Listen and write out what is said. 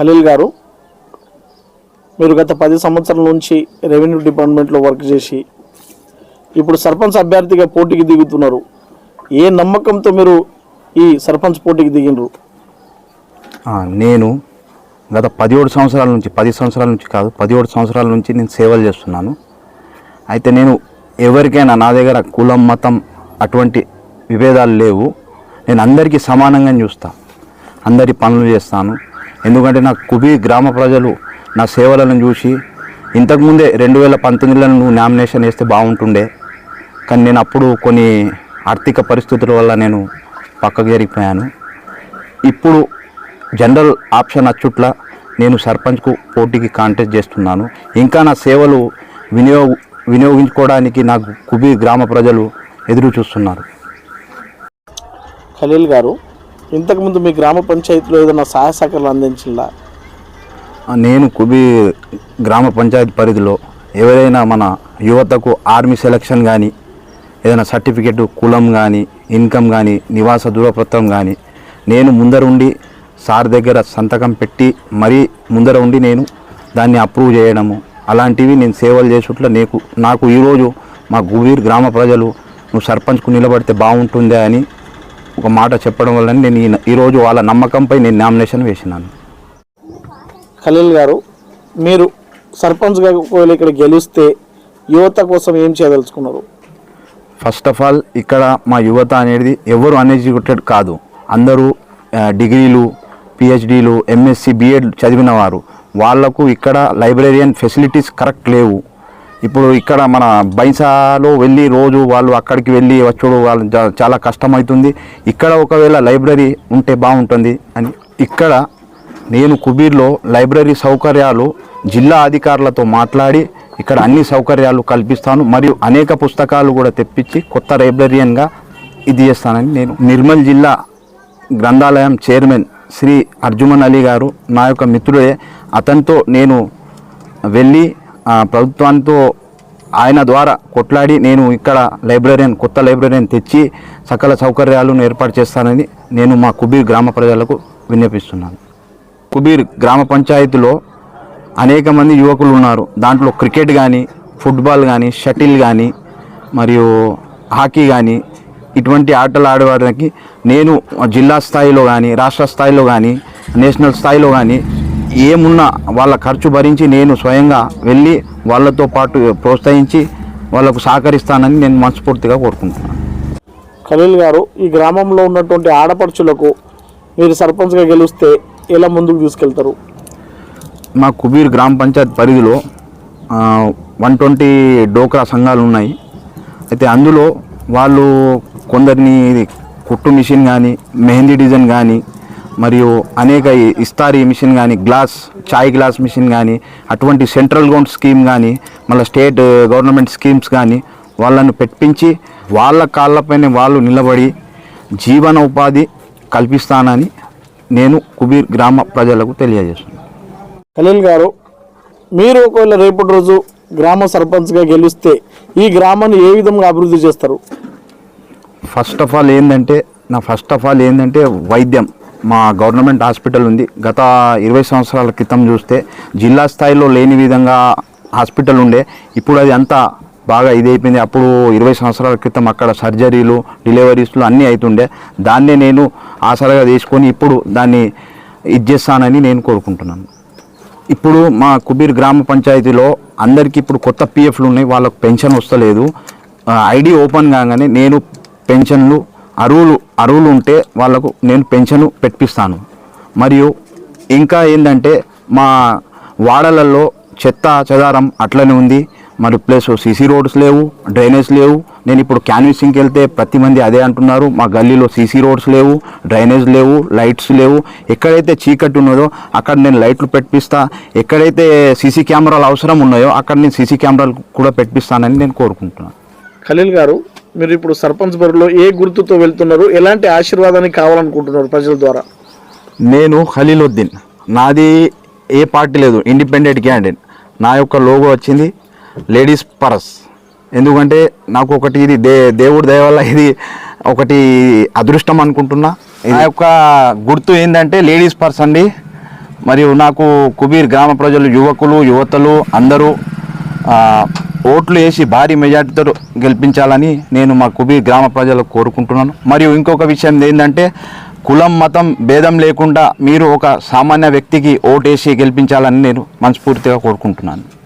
ఖలీల్ గారు మీరు గత పది సంవత్సరాల నుంచి రెవెన్యూ డిపార్ట్మెంట్లో వర్క్ చేసి ఇప్పుడు సర్పంచ్ అభ్యర్థిగా పోటీకి దిగుతున్నారు. ఏ నమ్మకంతో మీరు ఈ సర్పంచ్ పోటీకి దిగినరు నేను గత పదిహేడు సంవత్సరాల నుంచి పది సంవత్సరాల నుంచి కాదు పదిహేడు సంవత్సరాల నుంచి నేను సేవలు చేస్తున్నాను. అయితే నేను ఎవరికైనా నా దగ్గర కులం మతం అటువంటి విభేదాలు లేవు. నేను అందరికీ సమానంగా చూస్తా. అందరి పనులు చేస్తాను. ఎందుకంటే నా కుబి గ్రామ ప్రజలు నా సేవలను చూసి ఇంతకుముందే రెండు వేల పంతొమ్మిదిలో నువ్వు నామినేషన్ వేస్తే బాగుంటుండే కానీ నేను అప్పుడు కొన్ని ఆర్థిక పరిస్థితుల వల్ల నేను పక్కకు జరిగిపోయాను ఇప్పుడు జనరల్ ఆప్షన్ అచ్చుట్ల నేను సర్పంచ్కు పోటీకి కాంటెస్ట్ చేస్తున్నాను. ఇంకా నా సేవలు వినియోగ వినియోగించుకోవడానికి నాకు కుబీ గ్రామ ప్రజలు ఎదురు చూస్తున్నారు ఖలీల్ గారు ఇంతకుముందు మీ గ్రామ పంచాయతీలో ఏదైనా సహాయ సహకారాలు అందించిందా? నేను కుబి గ్రామ పంచాయతీ పరిధిలో ఎవరైనా మన యువతకు ఆర్మీ సెలక్షన్ కానీ ఏదైనా సర్టిఫికెట్ కులం కానీ ఇన్కమ్ కానీ నివాస దూరపత్రం కానీ నేను ముందరుండి సార్ దగ్గర సంతకం పెట్టి మరీ ముందర ఉండి నేను దాన్ని అప్రూవ్ చేయడము అలాంటివి నేను సేవలు చేసుట్ల నీకు నాకు ఈరోజు మా గుబీర్ గ్రామ ప్రజలు నువ్వు సర్పంచ్కు నిలబడితే బాగుంటుందే అని ఒక మాట చెప్పడం వల్ల నేను ఈ- ఈరోజు వాళ్ళ నమ్మకంపై నేను నామినేషన్ వేసినాను. ఖలీల్ గారు మీరు సర్పంచ్గా ఒకవేళ ఇక్కడ గెలిస్తే యువత కోసం ఏం చేయదలుచుకున్నారు? ఫస్ట్ ఆఫ్ ఆల్ ఇక్కడ మా యువత అనేది ఎవరు అన్ఎడ్యుకేటెడ్ కాదు. అందరూ డిగ్రీలు పిహెచ్డీలు ఎంఎస్సి బిఎడ్ చదివిన వారు. వాళ్ళకు ఇక్కడ లైబ్రరీయన్ ఫెసిలిటీస్ కరెక్ట్ లేవు. ఇప్పుడు ఇక్కడ మన బైసాలో వెళ్ళి రోజు వాళ్ళు అక్కడికి వెళ్ళి వచ్చుడు వాళ్ళు చాలా కష్టమవుతుంది ఇక్కడ ఒకవేళ లైబ్రరీ ఉంటే బాగుంటుంది అని ఇక్కడ నేను కుబీర్లో లైబ్రరీ సౌకర్యాలు జిల్లా అధికారులతో మాట్లాడి ఇక్కడ అన్ని సౌకర్యాలు కల్పిస్తాను. మరియు అనేక పుస్తకాలు కూడా తెప్పించి కొత్త లైబ్రరీయన్గా ఇది చేస్తానని నేను నిర్మల్ జిల్లా గ్రంథాలయం చైర్మన్ శ్రీ అర్జుమన్ అలీ గారు నా యొక్క మిత్రుడే. అతనితో నేను వెళ్ళి ప్రభుత్వంతో ఆయన ద్వారా కొట్లాడి నేను ఇక్కడ లైబ్రరీని కొత్త లైబ్రరీని తెచ్చి సకల సౌకర్యాలను ఏర్పాటు చేస్తానని నేను మా కుబీర్ గ్రామ ప్రజలకు విన్నపిస్తున్నాను. కుబీర్ గ్రామ పంచాయతీలో అనేక మంది యువకులు ఉన్నారు. దాంట్లో క్రికెట్ కానీ ఫుట్బాల్ కానీ షటిల్ కానీ మరియు హాకీ కానీ ఇటువంటి ఆటలు ఆడేవారికి నేను జిల్లా స్థాయిలో కానీ రాష్ట్ర స్థాయిలో కానీ నేషనల్ స్థాయిలో కానీ ఏమున్నా వాళ్ళ ఖర్చు భరించి నేను స్వయంగా వెళ్ళి వాళ్ళతో పాటు ప్రోత్సహించి వాళ్ళకు సహకరిస్తానని నేను మనస్ఫూర్తిగా కోరుకుంటున్నాను. ఖలీల్ గారు ఈ గ్రామంలో ఉన్నటువంటి ఆడపడుచులకు మీరు సర్పంచ్గా గెలిస్తే ఎలా ముందుకు తీసుకెళ్తారు? మా కుబీర్ గ్రామ పంచాయత్ పరిధిలో వన్ ట్వంటీ డోక్రా సంఘాలు ఉన్నాయి. అయితే అందులో వాళ్ళు కొందరిని కుట్టు మిషన్ కానీ మెహందీ డిజైన్ కానీ మరియు అనేక ఇస్తారీ మిషన్ కానీ గ్లాస్ చాయ్ గ్లాస్ మిషన్ కానీ అటువంటి సెంట్రల్ గవర్నమెంట్ స్కీమ్ కానీ మళ్ళీ స్టేట్ గవర్నమెంట్ స్కీమ్స్ కానీ వాళ్ళను పెట్టించి వాళ్ళ కాళ్ళపైన వాళ్ళు నిలబడి జీవన ఉపాధి కల్పిస్తానని నేను కుబీర్ గ్రామ ప్రజలకు తెలియజేస్తున్నాను. ఖలీల్ గారు మీరు ఒకవేళ రేపటి రోజు గ్రామ సర్పంచ్గా గెలిస్తే ఈ గ్రామాన్ని ఏ విధంగా అభివృద్ధి చేస్తారు? ఫస్ట్ ఆఫ్ ఆల్ ఏంటంటే నా ఫస్ట్ ఆఫ్ ఆల్ ఏంటంటే వైద్యం. మా గవర్నమెంట్ హాస్పిటల్ ఉంది. గత ఇరవై సంవత్సరాల క్రితం చూస్తే జిల్లా స్థాయిలో లేని విధంగా హాస్పిటల్ ఉండే. ఇప్పుడు అది అంతా బాగా ఇది అయిపోయింది అప్పుడు ఇరవై సంవత్సరాల క్రితం అక్కడ సర్జరీలు డెలివరీస్లు అన్నీ అవుతుండే దాన్నే నేను ఆసరాగా తీసుకొని ఇప్పుడు దాన్ని ఇది చేస్తానని నేను కోరుకుంటున్నాను. ఇప్పుడు మా కుబీర్ గ్రామ పంచాయతీలో అందరికీ ఇప్పుడు కొత్త పిఎఫ్లు ఉన్నాయి. వాళ్ళకు పెన్షన్ వస్తలేదు. ఐడి ఓపెన్ కాగానే నేను పెన్షన్లు అరువులు అరువులు ఉంటే వాళ్ళకు నేను పెన్షన్ పెట్టిస్తాను. మరియు ఇంకా ఏంటంటే మా వాడలలో చెత్త చెదారం అట్లనే ఉంది. మరి ప్లస్ సీసీ రోడ్స్ లేవు డ్రైనేజ్ లేవు. నేను ఇప్పుడు క్యాన్విసింగ్కి వెళ్తే ప్రతి మంది అదే అంటున్నారు. మా గల్లీలో సీసీ రోడ్స్ లేవు డ్రైనేజ్ లేవు లైట్స్ లేవు. ఎక్కడైతే చీకటి ఉన్నదో అక్కడ నేను లైట్లు పెట్టిస్తా. ఎక్కడైతే సీసీ కెమెరాలు అవసరం ఉన్నాయో అక్కడ నేను సీసీ కెమెరాలు కూడా పెట్టిస్తానని నేను కోరుకుంటున్నాను. ఖలీల్ గారు మీరు ఇప్పుడు సర్పంచ్ బరిలో ఏ గుర్తుతో వెళ్తున్నారు? ఎలాంటి ఆశీర్వాదాన్ని కావాలనుకుంటున్నారు ప్రజల ద్వారా? నేను ఖలీలుద్దీన్. నాది ఏ పార్టీ లేదు. Independent candidate. నా యొక్క లోగో వచ్చింది లేడీస్ పరస్. ఎందుకంటే నాకు ఒకటి ఇది దే దేవుడి దయ వల్ల ఇది ఒకటి అదృష్టం అనుకుంటున్నా. నా యొక్క గుర్తు ఏంటంటే లేడీస్ పర్స్ అండి. మరియు నాకు కుబీర్ గ్రామ ప్రజలు యువకులు యువతలు అందరూ ఓట్లు వేసి భారీ మెజార్టీతో గెలిపించాలని నేను మా కుబీర్ గ్రామ ప్రజలకు కోరుకుంటున్నాను. మరియు ఇంకొక విషయం ఏంటంటే కులం మతం భేదం లేకుండా మీరు ఒక సామాన్య వ్యక్తికి ఓటేసి గెలిపించాలని నేను మనస్ఫూర్తిగా కోరుకుంటున్నాను.